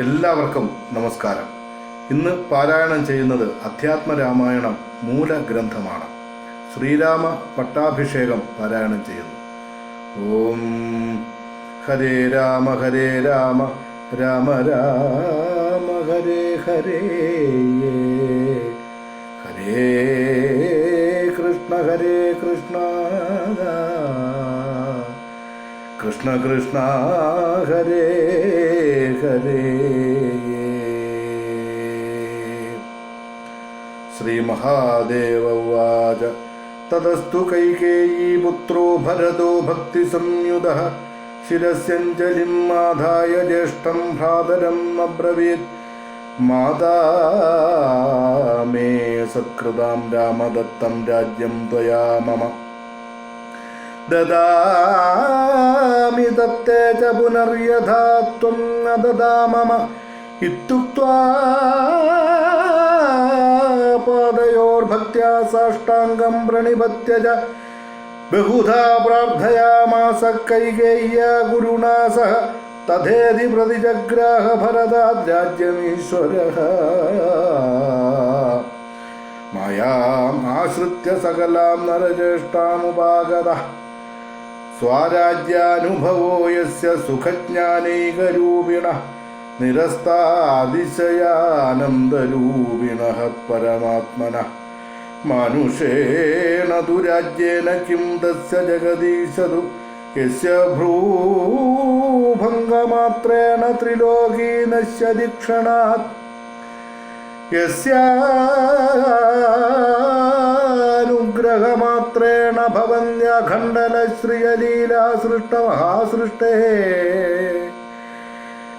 എല്ലാവർക്കും നമസ്കാരം. ഇന്ന് പാരായണം ചെയ്യുന്നത് അധ്യാത്മ രാമായണം മൂലഗ്രന്ഥമാണ്. ശ്രീരാമ പട്ടാഭിഷേകം പാരായണം ചെയ്യുന്നു. ഓം ഹരേ രാമ ഹരേ രാമ രാമ രാമ ഹരേ ഹരേ ഹരേ കൃഷ്ണ ഹരേ കൃഷ്ണ. കൃഷ്ണ കൃഷ്ണ ഹരേ ഹരേ. ശ്രീമഹാദേവ ഉവാച. തതസ്തു കൈകേയീ പുത്രോ ഭരതോ ഭക്തിസംയുത ശിരസ്യഞ്ജലിം ആധായ ജ്യേഷ്ഠം ഭ്രാതരം അബ്രവീത്. മാതാ മേ സത്കൃതാം രാമദത്തം രാജ്യം ത്വയാ മമ. ദദാമി തത്തേ ച പുനർയഥാ ത്വം ന ദദാ മമ ഇത്യുക്ത്വാ പാദയോർഭക്ത്യാ സാഷ്ടാംഗം പ്രണിപത്യ ച ബഹുധാ പ്രാർത്ഥയാമാസ കൈകേയ്യ ഗുരുണാ സഹ തഥേതി പ്രതിജഗ്രാഹ ഭരതാദ് രാജ്യമീശ്വരः മായാം ആശ്രിത്യ സകലാം നരജ്യേഷ്ഠാമുപാഗതഃ. സ്വാരാജ്യാനുഭവോ യസ്യ സുഖജ്ഞാനൈകരൂപിണ നിരസ്താതിശയാനന്ദരൂപിണ പരമാത്മന. മനുഷേണ ദുരാജ്യേന കിം തസ്യ ജഗദീശതു യസ്യ ഭ്രൂഭംഗമാത്രേണ ത്രിലോകീ നശ്യതി ക്ഷണാത് യസ്യാനുഗ്രഹമാത്രേണ ഭവന്യഖണ്ഡലശ്രിയലീലാ സൃഷ്ടമഹാസൃഷ്ടേ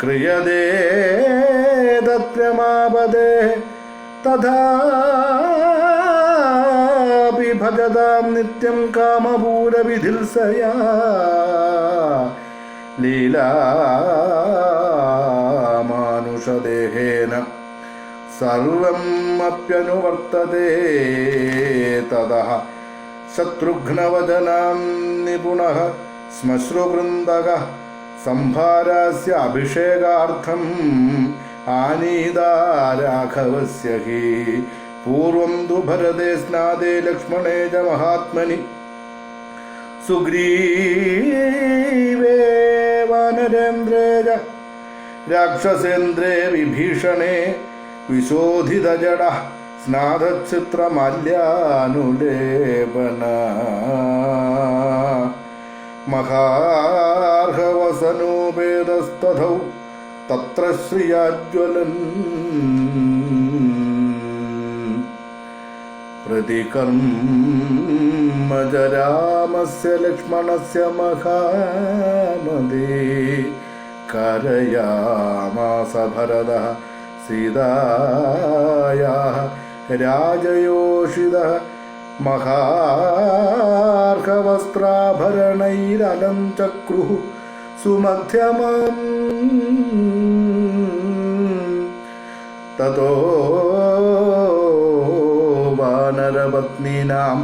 ക്രിയതേ തത്രമാപദേ തഥാപി ഭജതാം നിത്യം കാമപൂരവിധിൽസയാ. ലീലാമാനുഷദേഹേന സർവം अप्यनुवर्तते തതഃ ശത്രുഘ്നവദനാം നിപുണഃ ശ്മശ്രുവൃന്ദക സംഭാരാസ്യ അഭിഷേകാർത്ഥം ആനീതാ രാഘവസ്യ ഹി. പൂർവം തു ഭരതേ സ്നാദേ ലക്ഷ്മണേ ച മഹാത്മനി. സുഗ്രീവേ വാനരേന്ദ്രേ ച രാക്ഷസേന്ദ്രേ വിഭീഷണേ വിശോധിതജട സ്നാതചിത്രമാല്യാനുലേപന മഹാർഹവസനോപേതസ്തഥൗ തത്ര ശ്രിയാജ്വലൻ. പ്രതികർമ്മജരാമസ്യ ലക്ഷ്മണസ്യ മഹാമദേ കരയാമാസ ഭരതഃ. സീതായാः രാജയോഷിതः മഹാർഹവസ്ത്രാഭരണൈരലം ചക്രുः സുമധ്യമാം. തതോ വാനരപത്നീനാം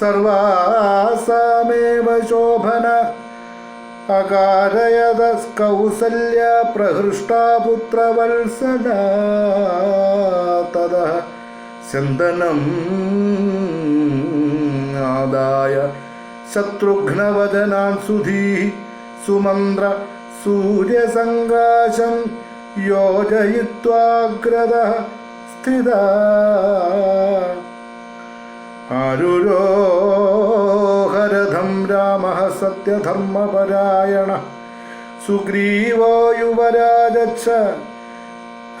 സർവാസാമേവ ശോഭന അകാരയത കൗസല്യ പ്രഹൃഷ്ടാ പുത്രവത്സല തത ചന്ദനം ആദായ ശത്രുഘ്നവദനാൻ സുധീ സുമന്ത്ര സൂര്യസങ്കാശം യോജയിത്വാഗ്രത സ്ഥിത ആരുരോഹരഥം രാമ സത്യധർമ്മപരായണ. സുഗ്രീവോ യുവരാജച്ച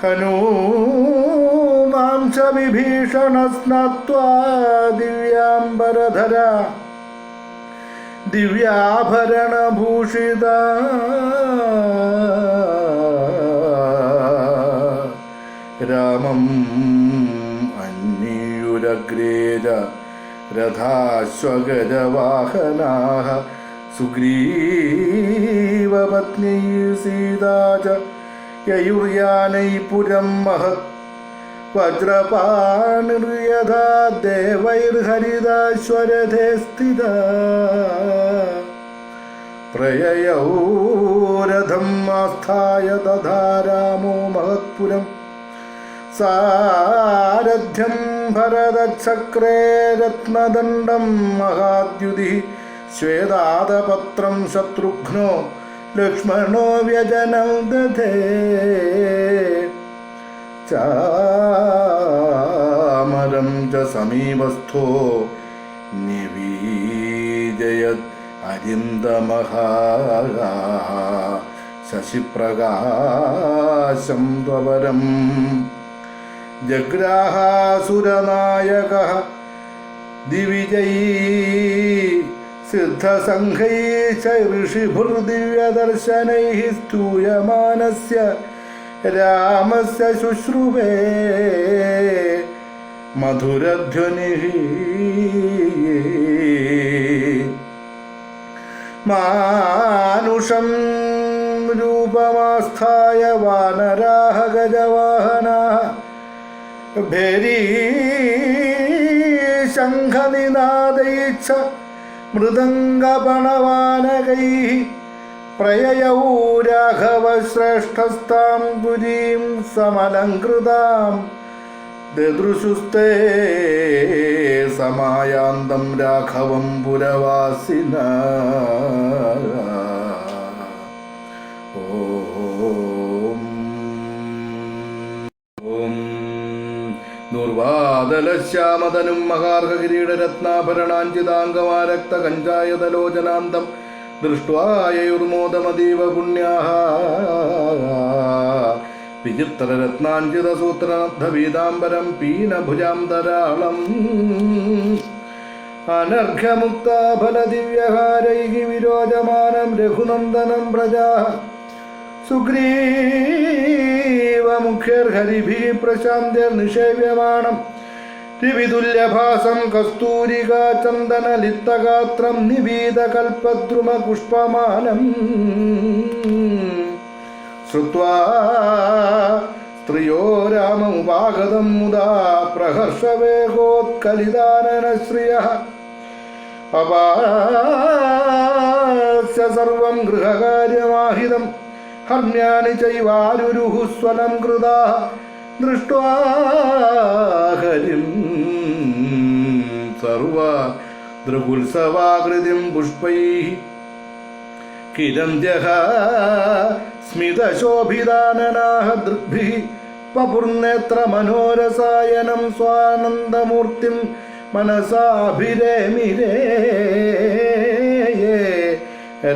ഹനൂമാം ച വിഭീഷണ സ്നാത്വാ ദിവ്യാംബരധര. ദിവ്യാഭരണഭൂഷിത. രാമം അന്യൂരഗ്രേജ രഥാശ്വഗജവാഹനാः സുഗ്രീവപത്നി സീതാ ച യയുർയാനൈ പുരം മഹത് വജ്രപാണിർയഥാ ദേവൈർഹരിതാശ്വരഥേ സ്ഥിത. പ്രയയൗ രഥം ആസ്ഥായ തഥാ രാമോ മഹത്പുരം സാരഥ്യം ഭരതചക്രേ രത്നദണ്ഡം മഹാദ്യുതി ശ്വേതാദപത്രം ശത്രുഘ്നോ ലക്ഷ്മണോ വ്യജനം ദധേ. ചാമരം ച സമീപസ്ഥോ നിവീജയത് അരിന്ദമഹ ശശിപ്രകാശം ത്വപരം. ജഗ്രാഹാസുരനായക. ദിവിജയീ സിദ്ധസംഘൈ ച ഋഷിഭുർദിവ്യദർശനൈः സ്തൂയമാനസ്യ രാമസ്യ ശുശ്രുവേ മധുരധ്വനിः മാനുഷം രൂപമാസ്ഥായ വാനരാഹ ഗജവാഹനാः ഭേരീ ശംഖനിനാദൈച്ഛ മൃദംഗപണവാനകൈः പ്രയയൗ രാഘവശ്രേഷ്ഠസ്താം പുരീം സമലങ്കൃതാം ദദൃശുസ്തേ സമായാന്തം രാഘവം പുരവാസിന ദുർവാദലശ്യാമതനും മഹാർഹകിരീടരത്നാഭരണാഞ്ചിതാംഗമാരക്ത കഞ്ചായതലോചനാന്തം ദൃഷ്ട്വായുർമോദമതീവ പുണ്യാഹ. വിചിത്രരത്നാഞ്ചിതസൂത്രനദ്ധവീതാംബരം പീനഭുജാന്തരാളം. അനർഘമുക്താഫലദിവ്യഹാരൈः വിരോചമാനം രഘുനന്ദനം പ്രജാ. സുഗ്രീവമുഖ്യർഹരിഭിः പ്രശാന്തിർനിഷേവ്യമാണം ത്രിവിതുല്യഭാസം കസ്തൂരികാ കൽപ്പദ്രുമ നിബീതകൽപദ്രുമപുഷ്പമാനം ശ്രുത്വാ സ്ത്രിയോ രാമമുപാഗതം മുദാ പ്രഹർഷവേഗോത്കലിതാനനശ്രിയः. അപാസ്യ സർവം ഗൃഹകാര്യമാഹിതം. ഹർമ്യാണി ചൈവാരുരുഹു സ്വലം കൃത. ദൃഷ്ട്വാ സർവ ദൃഗുത്സവാകൃതിം പുഷ്പൈ കിരന്ത്യഹ സ്മിതശോഭിതാനനാഹ ദൃഗ്ഭിः. പപുർനേത്ര മനോരസായനം സ്വാനന്ദമൂർത്തിം മനസാഭിരേമിരേ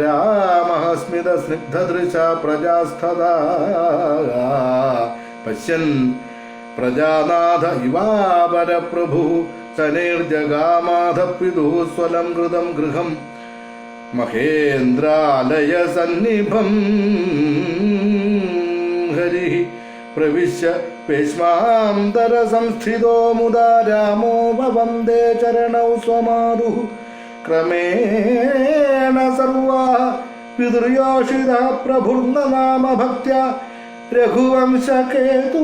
രാമः സ്മിതസ്നിഗ്ധദൃശ प्रजास्तदा पश्यन् प्रजानाथ സ്വലം കൃതം ഗൃഹം മഹേന്ദ്രാലയ സന്നിഭം. ഹരി പ്രവിശ്യ പേഷ്മാന്തര സംസ്ഥിതോ മുദാ രാമോ വന്ദേ ചരണൗ സ്വമാതു ക്രമേണ സർവാ പിതൃയോഷിത പ്രഭുർനാമ ഭക്ത്യ രഘുവംശകേതു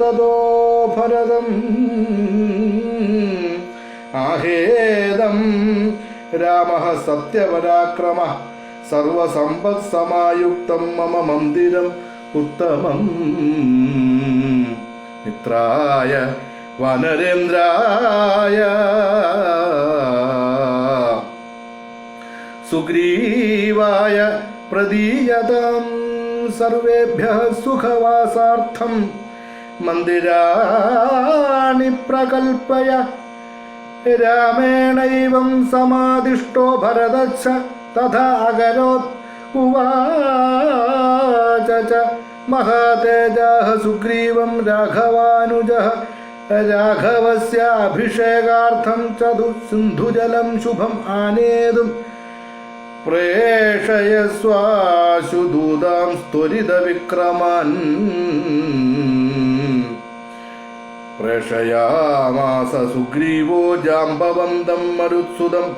തദോ ഭരതം. ആഹേദം രാമ സത്യപരാക്രമ സർവസമ്പത്സമായുക്തം മമ മന്ദിരം ഉത്തമം. മിത്രായ വനരേന്ദ്രായ സുഗ്രീവായ പ്രദീയതാം സർവേഭ്യ സുഖവാസാർത്ഥം മന്ദിരാണി പ്രകൽപ്പയ രാമേണൈവം സമാദിഷ്ടോ ഭരതച്ച തഥാ അകരോത് ഉവാച മഹാതേജാഹ സുഗ്രീവം രാഘവാനുജ രാഘവസ്യ അഭിഷേകാർത്ഥം ചതു സിന്ധുജലം ശുഭം ആനേതും പ്രേഷയസ്വാശു സ്വാശുദൂതം സ്തുരിത വിക്രമാൻ. പ്രേഷയാമാസ സുഗ്രീവോ ജാമ്പവന്തം മരുത്സുതം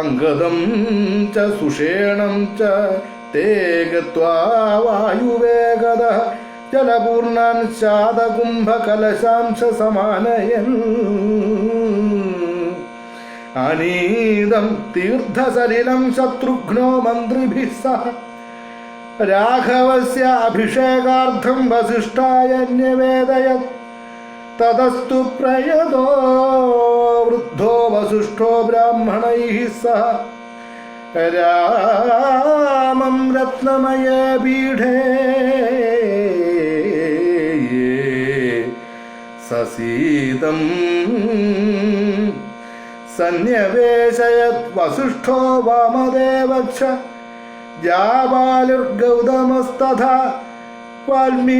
അംഗദം ച സുഷേണം ച തേ ഗത്വാ വായുവേഗത ജലപൂർണാൻ ശാതകുംഭകലശാംശ സമാനയൻ. അനീതം തീർത്ഥസലിലം ശത്രുഘ്നോ മന്ത്രിഭിः സഹ. രാഘവസ്യ അഭിഷേകാർത്ഥം വസിഷ്ഠായ ന്യവേദയത് തതസ്തു പ്രയതോ വൃദ്ധോ വസിഷ്ഠോ ബ്രാഹ്മണൈ സഹ. രാമം രത്നമയേ പീഠേ. സസീതം സന്യവേശയത് വസിഷ്ഠോ വാമദേവക്ഷ. ജാബാലുർഗൗതമസ്തഥാ വാൽമീകിച്ഛ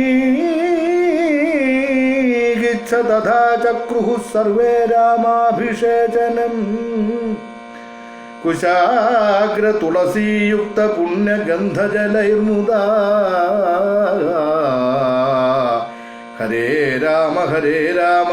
തഥാ ചക്രുഹു സർവേ രാമാഭിഷേചനം. കുശാഗ്ര തുളസീയുക്ത പുണ്യഗന്ധജലൈർമുദാ ഹരേ രാമ ഹരേ രാമ.